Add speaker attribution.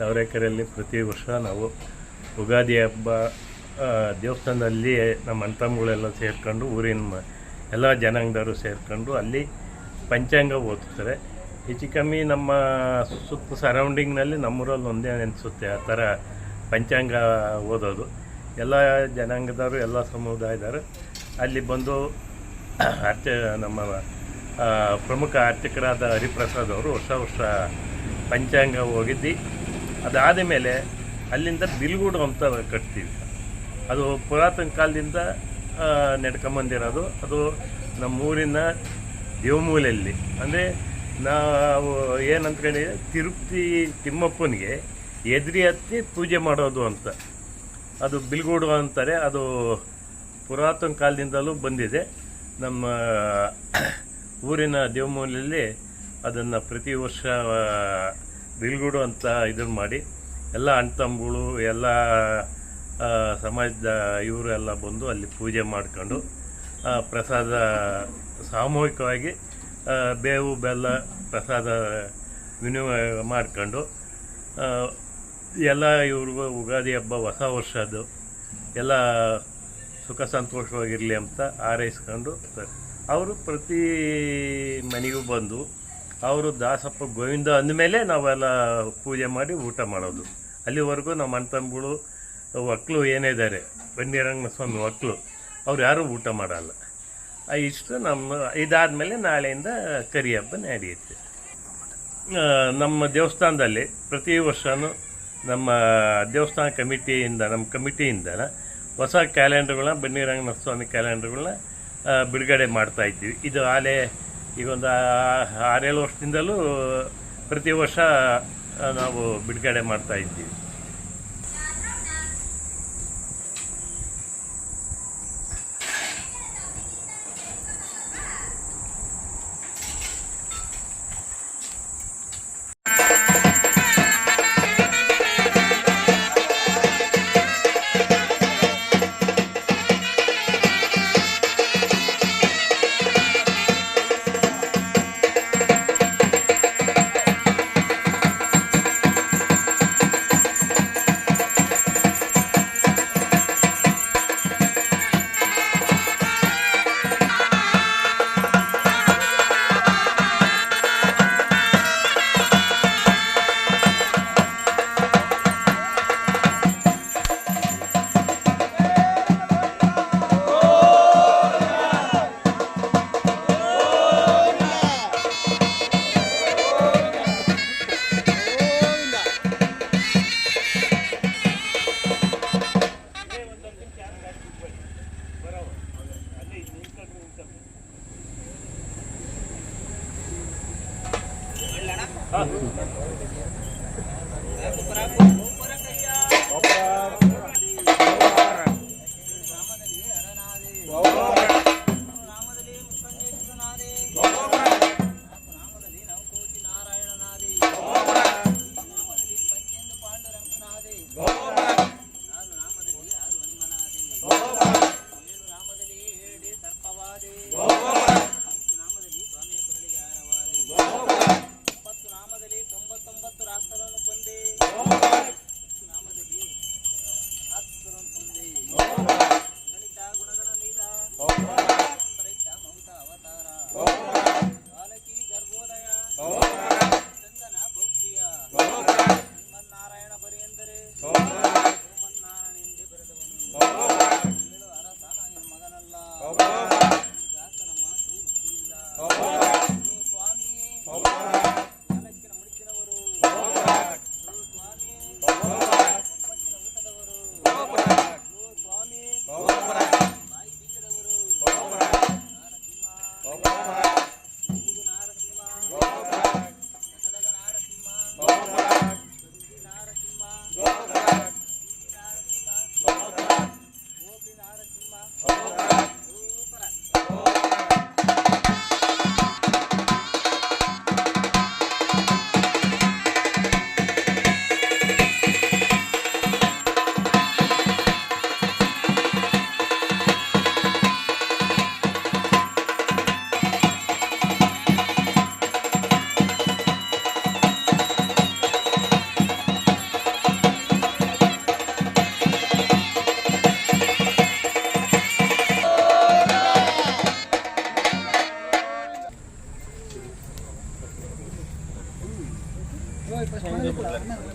Speaker 1: ಗೊರೆಕೆರೆಯಲ್ಲಿ ಪ್ರತಿ ವರ್ಷ ನಾವು ಉಗಾದಿ ಹಬ್ಬ ದೇವಸ್ಥಾನದಲ್ಲಿ ನಮ್ಮ ಅಣ್ತಮ್ಮಗಳೆಲ್ಲ ಸೇರಿಕೊಂಡು ಊರಿನ ಎಲ್ಲ ಜನಾಂಗದವರು ಸೇರ್ಕೊಂಡು ಅಲ್ಲಿ ಪಂಚಾಂಗ ಓದ್ತಾರೆ ಹೆಚ್ಚು ಕಮ್ಮಿ ನಮ್ಮ ಸುತ್ತ ಸರೌಂಡಿಂಗ್ನಲ್ಲಿ ನಮ್ಮೂರಲ್ಲಿ ಒಂದೇ ಅನಿಸುತ್ತೆ ಆ ಥರ ಪಂಚಾಂಗ ಓದೋದು. ಎಲ್ಲ ಜನಾಂಗದವರು, ಎಲ್ಲ ಸಮುದಾಯದವರು ಅಲ್ಲಿ ಬಂದು ಅರ್ಚ ನಮ್ಮ ಪ್ರಮುಖ ಅರ್ಚಕರಾದ ಹರಿಪ್ರಸಾದ್ ಅವರು ಹೊಸ ವರ್ಷ ಪಂಚಾಂಗ ಹೋಗಿದ್ದು. ಅದಾದ ಮೇಲೆ ಅಲ್ಲಿಂದ ಬಿಲ್ಗೂಡು ಅಂತ ಕಟ್ತೀವಿ. ಅದು ಪುರಾತನ ಕಾಲದಿಂದ ನಡ್ಕೊಂಬಂದಿರೋದು ಅದು ನಮ್ಮೂರಿನ ದೇವಮೂಲೆಯಲ್ಲಿ. ಅಂದರೆ ನಾವು ಏನಂತ ಅಂದ್ಕೊಂಡಿದ್ದೆ ತಿರುಪತಿ ತಿಮ್ಮಪ್ಪನಿಗೆ ಎದುರಿ ಹತ್ತಿ ಪೂಜೆ ಮಾಡೋದು ಅಂತ. ಅದು ಬಿಲ್ಗೂಡು ಅಂತಾರೆ. ಅದು ಪುರಾತನ ಕಾಲದಿಂದಲೂ ಬಂದಿದೆ. ನಮ್ಮ ಊರಿನ ದೇವಮೂಲೆಯಲ್ಲಿ ಅದನ್ನು ಪ್ರತಿ ವರ್ಷ ಆ, ಬಿಲ್ಗೂಡು ಅಂತ ಇದನ್ನು ಮಾಡಿ ಎಲ್ಲ ಅಣ್ತಂಬಗಳು ಎಲ್ಲ ಸಮಾಜದ ಇವರು ಎಲ್ಲ ಬಂದು ಅಲ್ಲಿ ಪೂಜೆ ಮಾಡ್ಕೊಂಡು ಪ್ರಸಾದ ಸಾಮೂಹಿಕವಾಗಿ ಬೇವು ಬೆಲ್ಲ ಪ್ರಸಾದ ವಿನಿಮಯ ಮಾಡಿಕೊಂಡು ಎಲ್ಲ ಇವ್ರಿಗೂ ಯುಗಾದಿ ಹಬ್ಬ ಹೊಸ ವರ್ಷದ್ದು ಎಲ್ಲ ಸುಖ ಸಂತೋಷವಾಗಿರಲಿ ಅಂತ ಹಾರೈಸ್ಕೊಂಡು ಅವರು ಪ್ರತಿ ಮನೆಗೂ ಬಂದು ಅವರು ದಾಸಪ್ಪ ಗೋವಿಂದ ಅಂದಮೇಲೆ ನಾವೆಲ್ಲ ಪೂಜೆ ಮಾಡಿ ಊಟ ಮಾಡೋದು. ಅಲ್ಲಿವರೆಗೂ ನಮ್ಮ ಅಣ್ತಂಬಗಳು ಒಕ್ಕಲು ಏನೇ ಇದ್ದಾರೆ ಬನ್ನಿರಂಗನ ಸ್ವಾಮಿ ಒಕ್ಕಲು ಅವ್ರು ಯಾರೂ ಊಟ ಮಾಡಲ್ಲ. ಇಷ್ಟು ನಮ್ಮ, ಇದಾದಮೇಲೆ ನಾಳೆಯಿಂದ ಕರಿ ಹಬ್ಬ ನಡೆಯುತ್ತೆ ನಮ್ಮ ದೇವಸ್ಥಾನದಲ್ಲಿ ಪ್ರತಿ ವರ್ಷವೂ ನಮ್ಮ ದೇವಸ್ಥಾನ ಕಮಿಟಿಯಿಂದ, ನಮ್ಮ ಕಮಿಟಿಯಿಂದ ಹೊಸ ಕ್ಯಾಲೆಂಡರ್ಗಳನ್ನ ಬನ್ನಿರಂಗನ ಸ್ವಾಮಿ ಕ್ಯಾಲೆಂಡರ್ಗಳನ್ನ ಬಿಡುಗಡೆ ಮಾಡ್ತಾ ಇದ್ದೀವಿ. ಇದು ಆಲೆ ಈಗ ಒಂದು ಆರೇಳು ವರ್ಷದಿಂದಲೂ ಪ್ರತಿ ವರ್ಷ ನಾವು ಬಿಡುಗಡೆ ಮಾಡ್ತಾ ಇದ್ದೀವಿ.
Speaker 2: Opa!